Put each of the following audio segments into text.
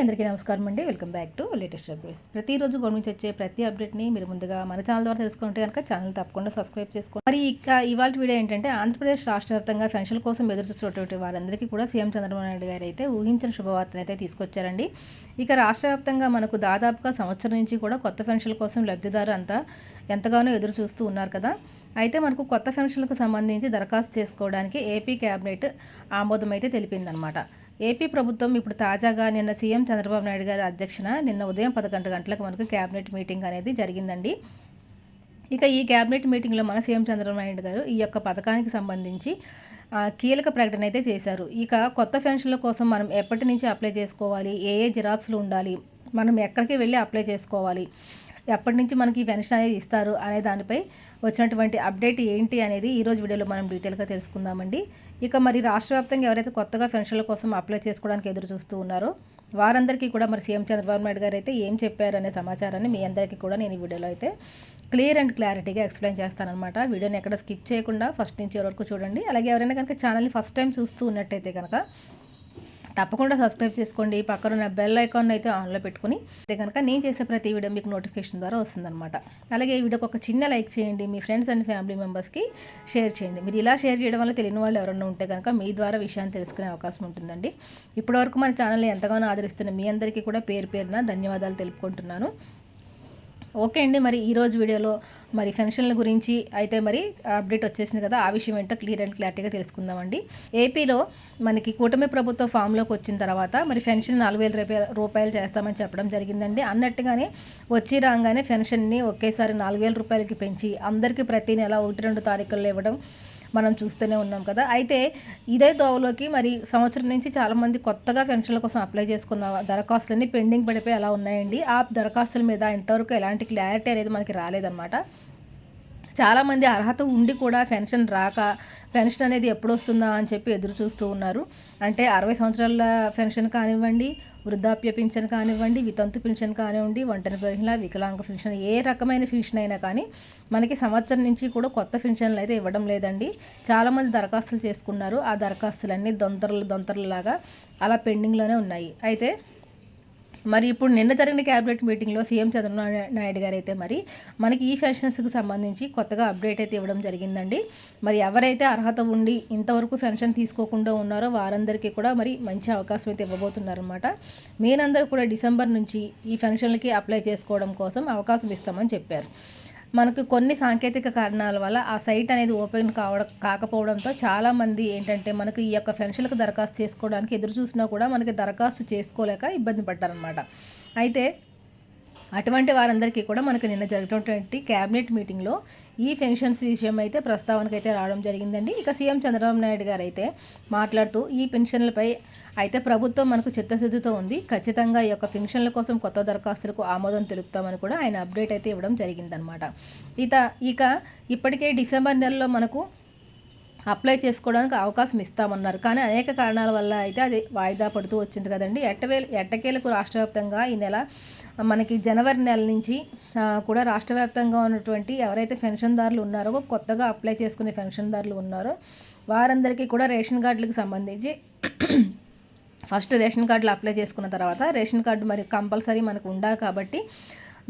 అందరికీ నమస్కారం అండి. Welcome back to latest updates. ప్రతిరోజు గవర్నమెంట్ వచ్చే ప్రతి అప్డేట్ని మీరు ముందుగా మన ఛానల్ ద్వారా తెలుసుకుంటే కనుక ఛానల్ తప్పకుండా సబ్స్క్రైబ్ చేసుకోండి. మరి ఇక ఇవాళ వీడియో ఏంటంటే ఆంధ్రప్రదేశ్ రాష్ట్ర వ్యాప్తంగా పెన్షన్ కోసం ఎదురు చూస్తున్నటువంటి వారందరికీ కూడా సీఎం చంద్రబాబు నాయుడు గారు అయితే ఊహించిన శుభవార్తను అయితే తీసుకొచ్చారండి. ఇక రాష్ట్ర వ్యాప్తంగా మనకు దాదాపుగా సంవత్సరం నుంచి కూడా కొత్త ఫెన్షన్ కోసం లబ్ధిదారు అంతా ఎంతగానో ఎదురు చూస్తూ ఉన్నారు కదా. అయితే మనకు కొత్త పెన్షన్లకు సంబంధించి దరఖాస్తు చేసుకోవడానికి ఏపీ క్యాబినెట్ ఆమోదం అయితే తెలిపిందనమాట ఏపీ ప్రభుత్వం ఇప్పుడు తాజాగా నిన్న సీఎం చంద్రబాబు నాయుడు గారి అధ్యక్షన నిన్న ఉదయం పదకొండు గంటలకు మనకు క్యాబినెట్ మీటింగ్ అనేది జరిగిందండి. ఇక ఈ క్యాబినెట్ మీటింగ్లో మన సీఎం చంద్రబాబు నాయుడు గారు ఈ యొక్క పథకానికి సంబంధించి కీలక ప్రకటన అయితే చేశారు. ఇక కొత్త పెన్షన్ల కోసం మనం ఎప్పటి నుంచి అప్లై చేసుకోవాలి? ఏ ఏ జిరాక్స్లు ఉండాలి? మనం ఎక్కడికి వెళ్ళి అప్లై చేసుకోవాలి? ఎప్పటి నుంచి మనకి పెన్షన్ అనేది ఇస్తారు? అనే దానిపై వచ్చినటువంటి అప్డేట్ ఏంటి అనేది ఈరోజు వీడియోలో మనం డీటెయిల్గా తెలుసుకుందామండి. ఇక మరి రాష్ట్ర వ్యాప్తంగా ఎవరైతే కొత్తగా పెన్షన్ల కోసం అప్లై చేసుకోవడానికి ఎదురు చూస్తూ ఉన్నారో వారందరికీ కూడా మరి సీఎం చంద్రబాబు నాయుడు గారు అయితే ఏం చెప్పారనే సమాచారాన్ని మీ అందరికీ కూడా నేను ఈ వీడియోలో అయితే క్లియర్ అండ్ క్లారిటీగా ఎక్స్ప్లెయిన్ చేస్తానమాట వీడియోని ఎక్కడ స్కిప్ చేయకుండా ఫస్ట్ నుంచి వరకు చూడండి. అలాగే ఎవరైనా కనుక ఛానల్ని ఫస్ట్ టైం చూస్తూ ఉన్నట్టయితే కనుక తప్పకుండా సబ్స్క్రైబ్ చేసుకోండి. పక్కన ఉన్న బెల్ ఐకాన్ అయితే ఆన్లో పెట్టుకుని అయితే కనుక నేను చేసే ప్రతి వీడియో మీకు నోటిఫికేషన్ ద్వారా వస్తుందన్నమాట. అలాగే ఈ వీడియోకి ఒక చిన్న లైక్ చేయండి. మీ ఫ్రెండ్స్ అండ్ ఫ్యామిలీ మెంబర్స్కి షేర్ చేయండి. మీరు ఇలా షేర్ చేయడం వల్ల తెలియని వాళ్ళు ఎవరైనా ఉంటే కనుక మీ ద్వారా విషయాన్ని తెలుసుకునే అవకాశం ఉంటుందండి. ఇప్పటివరకు మన ఛానల్ ఎంతగానో ఆదరిస్తున్న మీ అందరికీ కూడా పేరు పేరున ధన్యవాదాలు తెలుపుకుంటున్నాను. ఓకే అండి మరి ఈరోజు వీడియోలో మరి పెన్షన్ల గురించి అయితే మరి అప్డేట్ వచ్చేసింది కదా ఆ విషయం ఏంటో క్లియర్ అండ్ క్లారిటీగా తెలుసుకుందామండి. ఏపీలో మనకి కూటమి ప్రభుత్వం ఫామ్లోకి వచ్చిన తర్వాత మరి పెన్షన్ నాలుగు వేల రూపాయలు చేస్తామని చెప్పడం జరిగిందండి. అన్నట్టుగానే వచ్చి రాగానే పెన్షన్ని ఒకేసారి నాలుగు వేల రూపాయలకి పెంచి అందరికీ ప్రతి నెల ఒకటి రెండు తారీఖుల్లో ఇవ్వడం మనం చూస్తూనే ఉన్నాం కదా. అయితే ఇదే దోవలోకి మరి సంవత్సరం నుంచి చాలామంది కొత్తగా పెన్షన్ల కోసం అప్లై చేసుకున్న దరఖాస్తులన్నీ పెండింగ్ పడిపోయి అలా ఉన్నాయండి. ఆ దరఖాస్తుల మీద ఇంతవరకు ఎలాంటి క్లారిటీ అనేది మనకి రాలేదన్నమాట. చాలామంది అర్హత ఉండి కూడా పెన్షన్ రాక పెన్షన్ అనేది ఎప్పుడు వస్తుందా అని చెప్పి ఎదురు చూస్తూ ఉన్నారు. అంటే అరవై సంవత్సరాల పెన్షన్ కానివ్వండి వృద్ధాప్య పింఛన్ కానివ్వండి వితంతు పింఛన్ కానివ్వండి ఒంటరి మహిళ వికలాంగ పెన్షన్ ఏ రకమైన పెన్షన్ అయినా కానీ మనకి సంవత్సరం నుంచి కూడా కొత్త పెన్షన్లు అయితే ఇవ్వడం లేదండి. చాలామంది దరఖాస్తులు చేసుకున్నారు. ఆ దరఖాస్తులన్నీ దొంతరలు దొంతరలాగా అలా పెండింగ్లోనే ఉన్నాయి. అయితే మరి ఇప్పుడు నిన్న జరిగిన క్యాబినెట్ మీటింగ్లో సీఎం చంద్రబాబు నాయుడు గారు అయితే మరి మనకి ఈ పెన్షన్స్కి సంబంధించి కొత్తగా అప్డేట్ అయితే ఇవ్వడం జరిగిందండి. మరి ఎవరైతే అర్హత ఉండి ఇంతవరకు పెన్షన్ తీసుకోకుండా ఉన్నారో వారందరికీ కూడా మరి మంచి అవకాశం అయితే ఇవ్వబోతున్నారనమాట మీరందరూ కూడా డిసెంబర్ నుంచి ఈ పెన్షన్లకి అప్లై చేసుకోవడం కోసం అవకాశం ఇస్తామని చెప్పారు. మనకు కొన్ని సాంకేతిక కారణాల వల్ల ఆ సైట్ అనేది ఓపెన్ కావడం కాకపోవడంతో చాలామంది ఏంటంటే మనకు ఈ యొక్క పెన్షన్లకు దరఖాస్తు చేసుకోవడానికి ఎదురు చూసినా కూడా మనకి దరఖాస్తు చేసుకోలేక ఇబ్బంది పడ్డారనమాట అయితే అటువంటి వారందరికీ కూడా మనకు నిన్న జరిగినటువంటి క్యాబినెట్ మీటింగ్లో ఈ పెన్షన్స్ విషయం అయితే ప్రస్తావనకైతే అయితే రావడం జరిగిందండి. ఇక సీఎం చంద్రబాబు నాయుడు గారు అయితే మాట్లాడుతూ ఈ పెన్షన్లపై అయితే ప్రభుత్వం మనకు చిత్తశుద్ధితో ఉంది. ఖచ్చితంగా ఈ యొక్క పెన్షన్ల కోసం కొత్త దరఖాస్తులకు ఆమోదం తెలుపుతామని కూడా ఆయన అప్డేట్ అయితే ఇవ్వడం జరిగిందనమాట ఇక ఇక ఇప్పటికే డిసెంబర్ నెలలో మనకు అప్లై చేసుకోవడానికి అవకాశం ఇస్తామన్నారు. కానీ అనేక కారణాల వల్ల అయితే అది వాయిదా పడుతూ వచ్చింది కదండి. ఎట్టవే ఎట్టకేలకు రాష్ట్ర వ్యాప్తంగా ఈ నెల మనకి జనవరి నెల నుంచి కూడా రాష్ట్ర వ్యాప్తంగా ఉన్నటువంటి ఎవరైతే పెన్షన్దారులు ఉన్నారో కొత్తగా అప్లై చేసుకునే పెన్షన్దారులు ఉన్నారో వారందరికీ కూడా రేషన్ కార్డులకు సంబంధించి ఫస్ట్ రేషన్ కార్డులు అప్లై చేసుకున్న తర్వాత రేషన్ కార్డు మరి కంపల్సరీ మనకు ఉండాలి కాబట్టి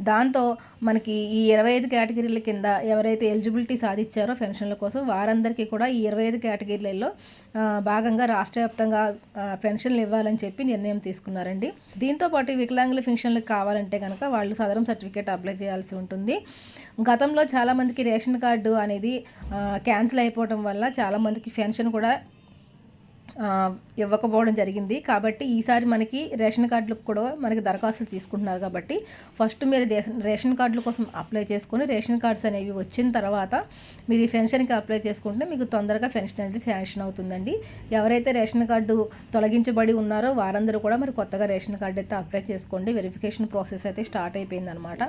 దాంతో మనకి ఈ ఇరవై ఐదు కేటగిరీల కింద ఎవరైతే ఎలిజిబిలిటీ సాధించారో పెన్షన్ల కోసం వారందరికీ కూడా ఈ ఇరవై ఐదు కేటగిరీలలో భాగంగా రాష్ట్ర వ్యాప్తంగా పెన్షన్లు ఇవ్వాలని చెప్పి నిర్ణయం తీసుకున్నారండి. దీంతో పాటు వికలాంగుల పెన్షన్లకు కావాలంటే కనుక వాళ్ళు సదరం సర్టిఫికేట్ అప్లై చేయాల్సి ఉంటుంది. గతంలో చాలామందికి రేషన్ కార్డు అనేది క్యాన్సిల్ అయిపోవడం వల్ల చాలామందికి పెన్షన్ కూడా ఇవ్వకపోవడం జరిగింది. కాబట్టి ఈసారి మనకి రేషన్ కార్డులకు కూడా మనకి దరఖాస్తులు తీసుకుంటున్నారు కాబట్టి ఫస్ట్ మీరు రేషన్ కార్డుల కోసం అప్లై చేసుకొని రేషన్ కార్డ్స్ అనేవి వచ్చిన తర్వాత మీరు ఈ పెన్షన్కి అప్లై చేసుకుంటే మీకు తొందరగా పెన్షన్ అనేది శాంక్షన్ అవుతుందండి. ఎవరైతే రేషన్ కార్డు తొలగించబడి ఉన్నారో వారందరూ కూడా మరి కొత్తగా రేషన్ కార్డు అయితే అప్లై చేసుకోండి. వెరిఫికేషన్ ప్రాసెస్ అయితే స్టార్ట్ అయిపోయిందనమాట.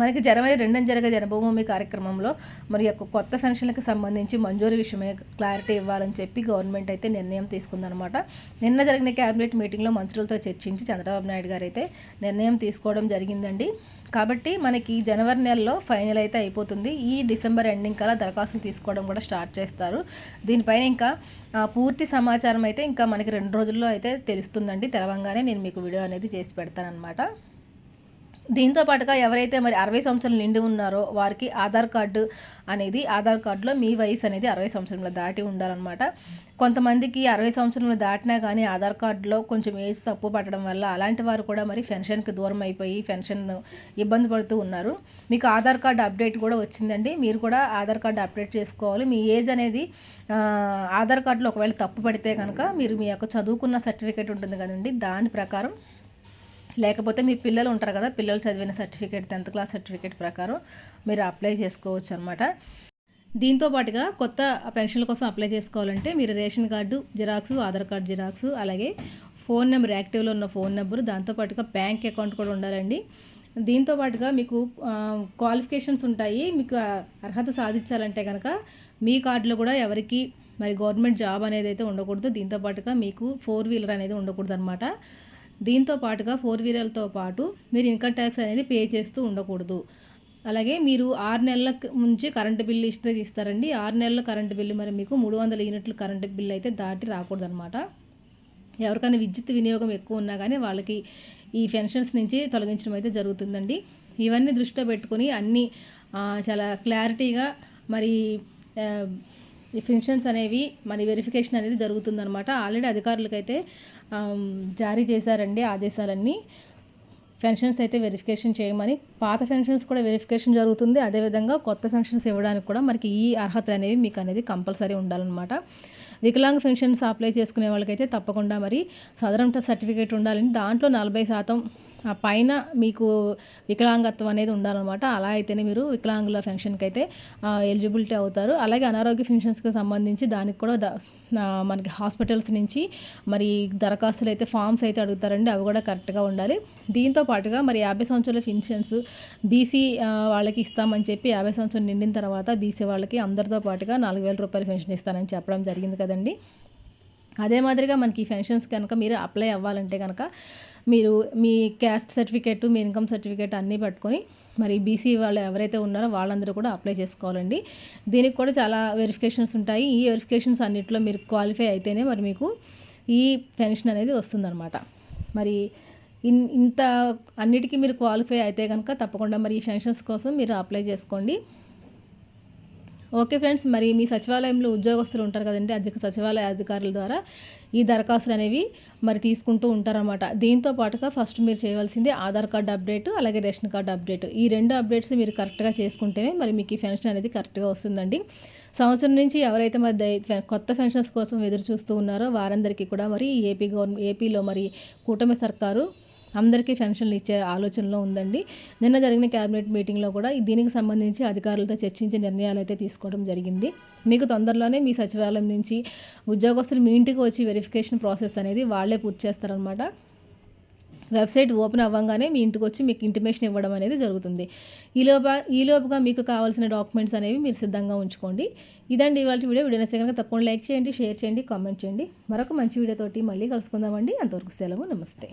మనకి జనవరి రెండున జరిగే జనభూమి కార్యక్రమంలో మరి యొక్క కొత్త పెన్షన్లకు సంబంధించి మంజూరు విషయమే క్లారిటీ ఇవ్వాలని చెప్పి గవర్నమెంట్ అయితే నిర్ణయం తీసుకుందనమాట నిన్న జరిగిన క్యాబినెట్ మీటింగ్లో మంత్రులతో చర్చించి చంద్రబాబు నాయుడు గారు అయితే నిర్ణయం తీసుకోవడం జరిగిందండి. కాబట్టి మనకి జనవరి నెలలో ఫైనల్ అయితే అయిపోతుంది. ఈ డిసెంబర్ ఎండింగ్ కల్లా దరఖాస్తులు తీసుకోవడం కూడా స్టార్ట్ చేస్తారు. దీనిపైన ఇంకా పూర్తి సమాచారం అయితే ఇంకా మనకి రెండు రోజుల్లో అయితే తెలుస్తుందండి. తెలవంగానే నేను మీకు వీడియో అనేది చేసి పెడతాను అనమాట దీంతో పాటుగా ఎవరైతే మరి అరవై సంవత్సరాలు నిండి ఉన్నారో వారికి ఆధార్ కార్డు అనేది ఆధార్ కార్డులో మీ వయసు అనేది అరవై సంవత్సరంలో దాటి ఉండాలన్నమాట. కొంతమందికి అరవై సంవత్సరంలో దాటినా కానీ ఆధార్ కార్డులో కొంచెం ఏజ్ తప్పు పట్టడం వల్ల అలాంటి వారు కూడా మరి పెన్షన్కి దూరం అయిపోయి పెన్షన్ ఇబ్బంది పడుతూ ఉన్నారు. మీకు ఆధార్ కార్డు అప్డేట్ కూడా వచ్చిందండి. మీరు కూడా ఆధార్ కార్డు అప్డేట్ చేసుకోవాలి. మీ ఏజ్ అనేది ఆధార్ కార్డులో ఒకవేళ తప్పు పడితే కనుక మీరు మీ యొక్క చదువుకున్న సర్టిఫికేట్ ఉంటుంది కదండి దాని ప్రకారం లేకపోతే మీ పిల్లలు ఉంటారు కదా పిల్లలు చదివిన సర్టిఫికేట్ టెన్త్ క్లాస్ సర్టిఫికేట్ ప్రకారం మీరు అప్లై చేసుకోవచ్చు అనమాట దీంతో పాటుగా కొత్త పెన్షన్ల కోసం అప్లై చేసుకోవాలంటే మీరు ration card xerox Aadhaar card xerox అలాగే ఫోన్ నెంబర్ యాక్టివ్లో ఉన్న ఫోన్ నెంబర్ దాంతోపాటుగా బ్యాంక్ అకౌంట్ కూడా ఉండాలండి. దీంతో పాటుగా మీకు క్వాలిఫికేషన్స్ ఉంటాయి మీకు అర్హత సాధించాలంటే కనుక మీ కార్డులో కూడా ఎవరికి మరి గవర్నమెంట్ జాబ్ అనేది అయితే ఉండకూడదు. దీంతో పాటుగా మీకు ఫోర్ వీలర్ అనేది ఉండకూడదు అనమాట దీంతో పాటుగా ఫోర్ వీలర్తో పాటు మీరు ఇన్కమ్ ట్యాక్స్ అనేది పే చేస్తూ ఉండకూడదు. అలాగే మీరు ఆరు నెలల నుంచి కరెంటు బిల్లు హిస్టరీ తీస్తారండి. ఆరు నెలల కరెంటు బిల్లు మరి మీకు మూడు వందల యూనిట్లు కరెంటు బిల్లు అయితే దాటి రాకూడదు అనమాట ఎవరికైనా విద్యుత్ వినియోగం ఎక్కువ ఉన్నా కానీ వాళ్ళకి ఈ పెన్షన్స్ నుంచి తొలగించడం అయితే జరుగుతుందండి. ఇవన్నీ దృష్టిలో పెట్టుకొని అన్నీ చాలా క్లారిటీగా మరి పెన్షన్స్ అనేవి మరి వెరిఫికేషన్ అనేది జరుగుతుందనమాట ఆల్రెడీ అధికారులకైతే జారీ చేశారండి ఆదేశాలన్నీ. పెన్షన్స్ అయితే వెరిఫికేషన్ చేయమని పాత పెన్షన్స్ కూడా వెరిఫికేషన్ జరుగుతుంది. అదేవిధంగా కొత్త పెన్షన్స్ ఇవ్వడానికి కూడా మనకి ఈ అర్హతలు అనేవి మీకు అనేది కంపల్సరీ ఉండాలన్నమాట. వికలాంగ్ పెన్షన్స్ అప్లై చేసుకునే వాళ్ళకైతే తప్పకుండా మరి సదరంట సర్టిఫికేట్ ఉండాలని దాంట్లో నలభై శాతం ఆ పైన మీకు వికలాంగత్వం అనేది ఉండాలన్నమాట. అలా అయితేనే మీరు వికలాంగుల పెన్షన్కి అయితే ఎలిజిబిలిటీ అవుతారు. అలాగే అనారోగ్య పెన్షన్స్కి సంబంధించి దానికి కూడా మనకి హాస్పిటల్స్ నుంచి మరి దరఖాస్తులు అయితే ఫామ్స్ అయితే అడుగుతారండి. అవి కూడా కరెక్ట్గా ఉండాలి. దీంతో పాటుగా మరి యాభై సంవత్సరాల పెన్షన్స్ బీసీ వాళ్ళకి ఇస్తామని చెప్పి యాభై సంవత్సరం నిండిన తర్వాత బీసీ వాళ్ళకి అందరితో పాటుగా నాలుగు వేల రూపాయల పెన్షన్ ఇస్తానని చెప్పడం జరిగింది కదండి. అదే మాదిరిగా మనకి పెన్షన్స్ కనుక మీరు అప్లై అవ్వాలంటే కనుక మీరు మీ క్యాస్ట్ సర్టిఫికేట్ మీ ఇన్కమ్ సర్టిఫికేట్ అన్నీ పట్టుకొని మరి బీసీ వాళ్ళు ఎవరైతే ఉన్నారో వాళ్ళందరూ కూడా అప్లై చేసుకోవాలండి. దీనికి కూడా చాలా వెరిఫికేషన్స్ ఉంటాయి. ఈ వెరిఫికేషన్స్ అన్నింటిలో మీరు క్వాలిఫై అయితేనే మరి మీకు ఈ పెన్షన్ అనేది వస్తుందన్నమాట. మరి ఇన్ ఇంత అన్నిటికీ మీరు క్వాలిఫై అయితే కనుక తప్పకుండా మరి ఈ పెన్షన్స్ కోసం మీరు అప్లై చేసుకోండి. ఓకే ఫ్రెండ్స్ మరి మీ సచివాలయంలో ఉద్యోగస్తులు ఉంటారు కదండి అధిక సచివాలయ అధికారుల ద్వారా ఈ దరఖాస్తులు అనేవి మరి తీసుకుంటూ ఉంటారన్నమాట. దీంతో పాటుగా ఫస్ట్ మీరు చేయవలసింది ఆధార్ కార్డు అప్డేట్ అలాగే రేషన్ కార్డు అప్డేట్. ఈ రెండు అప్డేట్స్ మీరు కరెక్ట్గా చేసుకుంటేనే మరి మీకు ఈ పెన్షన్ అనేది కరెక్ట్గా వస్తుందండి. సంవత్సరం నుంచి ఎవరైతే మరి కొత్త పెన్షన్స్ కోసం ఎదురు చూస్తూ ఉన్నారో వారందరికీ కూడా మరి ఏపీ గవర్నమెంట్ ఏపీలో మరి కూటమి సర్కారు అందరికీ పెన్షన్లు ఇచ్చే ఆలోచనలో ఉందండి. నిన్న జరిగిన క్యాబినెట్ మీటింగ్లో కూడా దీనికి సంబంధించి అధికారులతో చర్చించి నిర్ణయాలు అయితే తీసుకోవడం జరిగింది. మీకు తొందరలోనే మీ సచివాలయం నుంచి ఉద్యోగస్తులు మీ ఇంటికి వచ్చి వెరిఫికేషన్ ప్రాసెస్ అనేది వాళ్ళే పూర్తి చేస్తారనమాట వెబ్సైట్ ఓపెన్ అవ్వగానే మీ ఇంటికి వచ్చి మీకు ఇంటిమేషన్ ఇవ్వడం అనేది జరుగుతుంది. ఈలోప ఈలోపుగా మీకు కావాల్సిన డాక్యుమెంట్స్ అనేవి మీరు సిద్ధంగా ఉంచుకోండి. ఇదండి ఇవాళ వీడియో. వీడియో నచ్చే కనుక తప్పకుండా లైక్ చేయండి షేర్ చేయండి కామెంట్ చేయండి. మరొక మంచి వీడియోతోటి మళ్ళీ కలుసుకుందామండి. అంతవరకు సెలవు. నమస్తే.